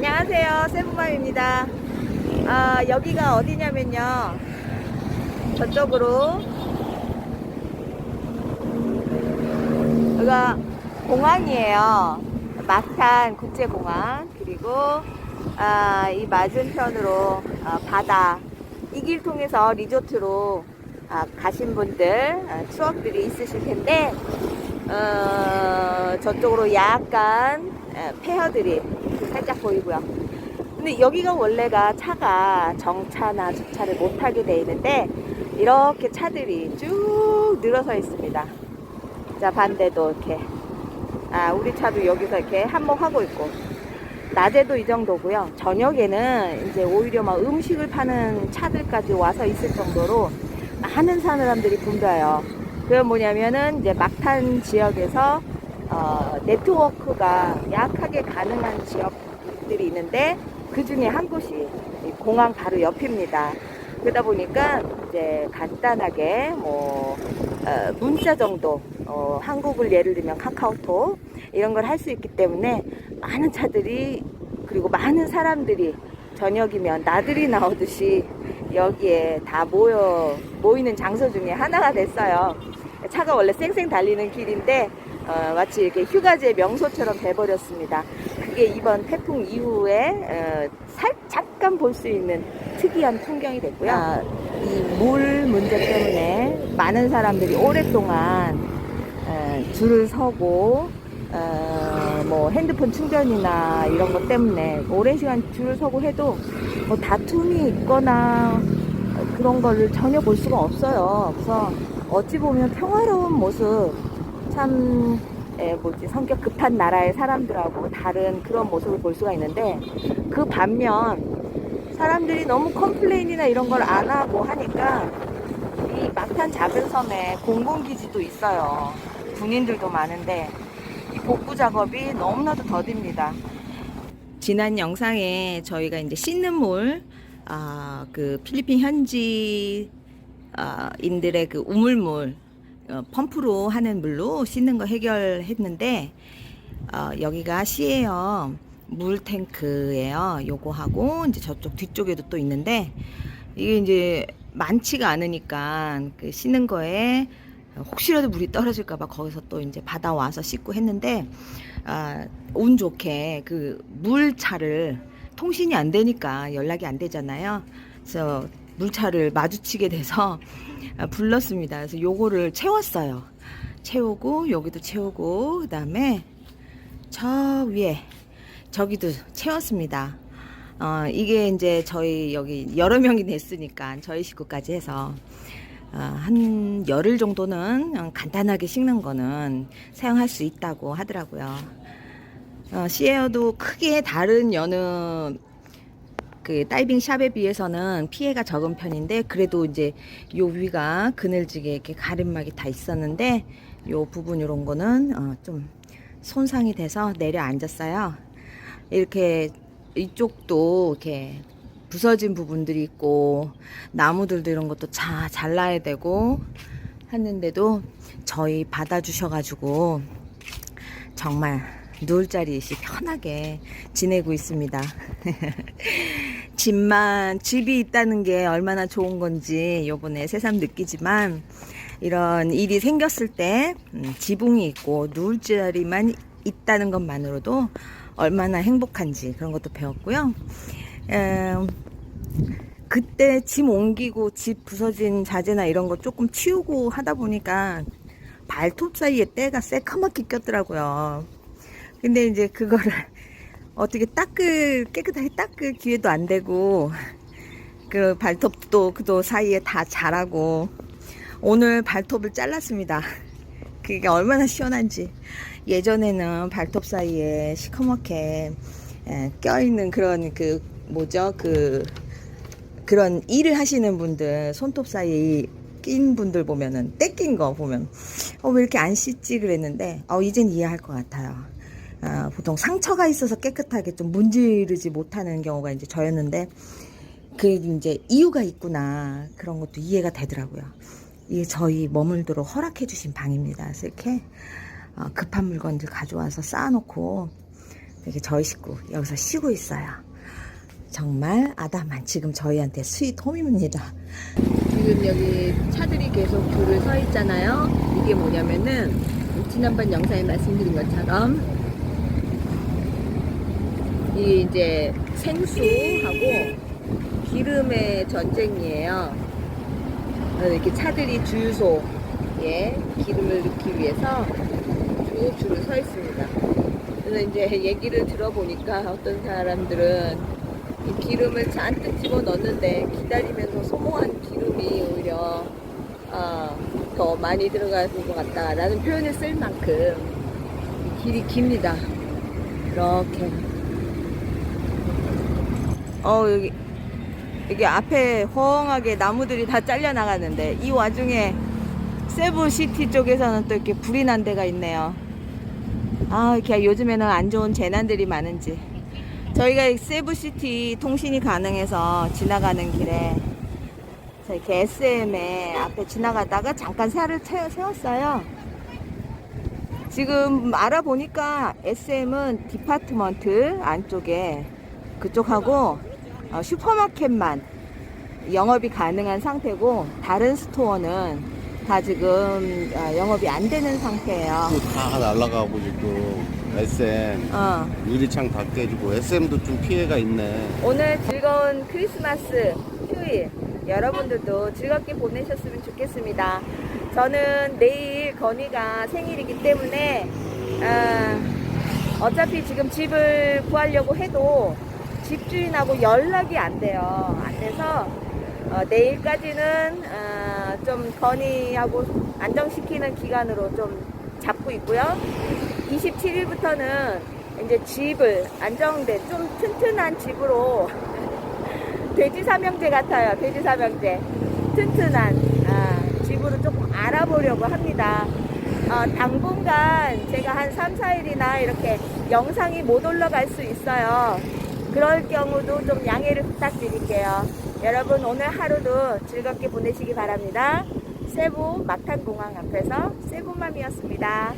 안녕하세요. 세부맘입니다. 아, 여기가 어디냐면요. 저쪽으로. 여기가 공항이에요. 막탄 국제공항. 그리고, 아, 이 맞은편으로 아, 바다. 이 길 통해서 리조트로 아, 가신 분들 아, 추억들이 있으실 텐데, 어, 저쪽으로 약간 에, 폐허들이 살짝 보이고요. 근데 여기가 원래가 차가 정차나 주차를 못하게 돼 있는데 이렇게 차들이 쭉 늘어서 있습니다. 자 반대도 이렇게 아 우리 차도 여기서 이렇게 한몫하고 있고 낮에도 이 정도고요. 저녁에는 이제 오히려 막 음식을 파는 차들까지 와서 있을 정도로 많은 사람들이 붐벼요. 그건 뭐냐면은 이제 막탄 지역에서 어, 네트워크가 약하게 가능한 지역들이 있는데 그 중에 한 곳이 이 공항 바로 옆입니다. 그러다 보니까 이제 간단하게 뭐 어, 문자 정도 어, 한국을 예를 들면 카카오톡 이런 걸 할 수 있기 때문에 많은 차들이 그리고 많은 사람들이 저녁이면 나들이 나오듯이 여기에 다 모여 모이는 장소 중에 하나가 됐어요. 차가 원래 쌩쌩 달리는 길인데 어, 마치 이렇게 휴가지의 명소처럼 돼버렸습니다. 그게 이번 태풍 이후에 어, 살짝간 볼수 있는 특이한 풍경이 됐고요. 이물 문제 때문에 많은 사람들이 오랫동안 어, 줄을 서고 어, 뭐 핸드폰 충전이나 이런 것 때문에 오랜 시간 줄을 서고 해도 뭐 다툼이 있거나 그런 거를 전혀 볼 수가 없어요. 그래서 어찌 보면 평화로운 모습 참 에, 뭐지 성격 급한 나라의 사람들하고 다른 그런 모습을 볼 수가 있는데 그 반면 사람들이 너무 컴플레인이나 이런 걸 안 하고 하니까 이 막탄 작은 섬에 공공기지도 있어요. 군인들도 많은데 이 복구 작업이 너무나도 더딥니다. 지난 영상에 저희가 이제 씻는 물, 아, 그 필리핀 현지 아, 인들의 그 우물물 어, 펌프로 하는 물로 씻는 거 해결했는데 어, 여기가 시에요 물 탱크예요. 요거 하고 이제 저쪽 뒤쪽에도 또 있는데 이게 이제 많지가 않으니까 그 씻는 거에 혹시라도 물이 떨어질까봐 거기서 또 이제 받아와서 씻고 했는데 아, 운 좋게 그 물차를 통신이 안 되니까 연락이 안 되잖아요. 그래서 물차를 마주치게 돼서 아, 불렀습니다. 그래서 요거를 채웠어요. 채우고 여기도 채우고 그다음에 저 위에 저기도 채웠습니다. 어, 이게 이제 저희 여기 여러 명이 냈으니까 저희 식구까지 해서 어, 한 열흘 정도는 어, 간단하게 씻는 거는 사용할 수 있다고 하더라고요. 어, 시에어도 크게 다른 여느 그 다이빙 샵에 비해서는 피해가 적은 편인데 그래도 이제 요 위가 그늘지게 이렇게 가림막이 다 있었는데 요 부분 이런 거는 어, 좀 손상이 돼서 내려앉았어요. 이렇게 이쪽도 이렇게 부서진 부분들이 있고 나무들도 이런 것도 다 잘라야 되고 했는데도 저희 받아주셔가지고 정말 누울 자리 있이 편하게 지내고 있습니다. 집만 집이 있다는 게 얼마나 좋은 건지 요번에 새삼 느끼지만 이런 일이 생겼을 때 음, 지붕이 있고 누울 자리만 있다는 것만으로도 얼마나 행복한지 그런 것도 배웠고요. 음, 그때 짐 옮기고 집 부서진 자재나 이런 거 조금 치우고 하다 보니까 발톱 사이에 때가 새카맣게 꼈더라고요. 근데 이제 그거를 어떻게 닦을 깨끗하게 닦을 기회도 안 되고 그 발톱도 그도 사이에 다 자라고 오늘 발톱을 잘랐습니다. 그게 얼마나 시원한지 예전에는 발톱 사이에 시커멓게 에, 껴있는 그런 그 뭐죠 그 그런 일을 하시는 분들 손톱 사이에 낀 분들 보면은 떼낀 거 보면 어, 왜 이렇게 안 씻지 그랬는데 어, 이젠 이해할 것 같아요. 아, 보통 상처가 있어서 깨끗하게 좀 문지르지 못하는 경우가 이제 저였는데 그 이제 이유가 있구나 그런 것도 이해가 되더라고요. 이게 저희 머물도록 허락해 주신 방입니다. 이렇게 어, 급한 물건들 가져와서 쌓아놓고 이렇게 저희 식구 여기서 쉬고 있어요. 정말 아담한 지금 저희한테 스윗 홈입니다. 지금 여기 차들이 계속 줄을 서 있잖아요. 이게 뭐냐면은 지난번 영상에 말씀드린 것처럼 이 이제 생수하고 기름의 전쟁이에요. 이렇게 차들이 주유소에 기름을 넣기 위해서 쭉 줄을 서 있습니다. 그래서 이제 얘기를 들어보니까 어떤 사람들은 이 기름을 잔뜩 집어 넣는데 기다리면서 소모한 기름이 오히려 어, 더 많이 들어가는 것 같다라는 표현을 쓸 만큼 길이 깁니다. 이렇게. 어 여기 여기 앞에 허황하게 나무들이 다 잘려 나가는데 이 와중에 세부시티 쪽에서는 또 이렇게 불이 난 데가 있네요. 아, 이렇게 요즘에는 안 좋은 재난들이 많은지. 저희가 세부시티 통신이 가능해서 지나가는 길에 저 이렇게 SM에 앞에 지나가다가 잠깐 채- 세웠어요. 지금 알아보니까 SM은 디파트먼트 안쪽에 그쪽하고 어, 슈퍼마켓만 영업이 가능한 상태고 다른 스토어는 다 지금 어, 영업이 안 되는 상태예요. 또다 날라가고 지금 SM 어. 유리창 다 깨지고 SM도 좀 피해가 있네. 오늘 즐거운 크리스마스 휴일 여러분들도 즐겁게 보내셨으면 좋겠습니다. 저는 내일 건이가 생일이기 때문에 아, 어차피 지금 집을 구하려고 해도 집주인하고 연락이 안 돼요. 안 돼서 어, 내일까지는 아, 좀 건이하고 안정시키는 기간으로 좀 잡고 있고요. 27일부터는 이제 집을 안정된 좀 튼튼한 집으로 돼지 삼형제 같아요. 돼지 삼형제 튼튼한 아, 집으로 조금 알아보려고 합니다. 어, 당분간 제가 한 3, 4일이나 이렇게 영상이 못 올라갈 수 있어요. 그럴 경우도 좀 양해를 부탁드릴게요. 여러분 오늘 하루도 즐겁게 보내시기 바랍니다. 세부 막탄공항 앞에서 세부맘이었습니다.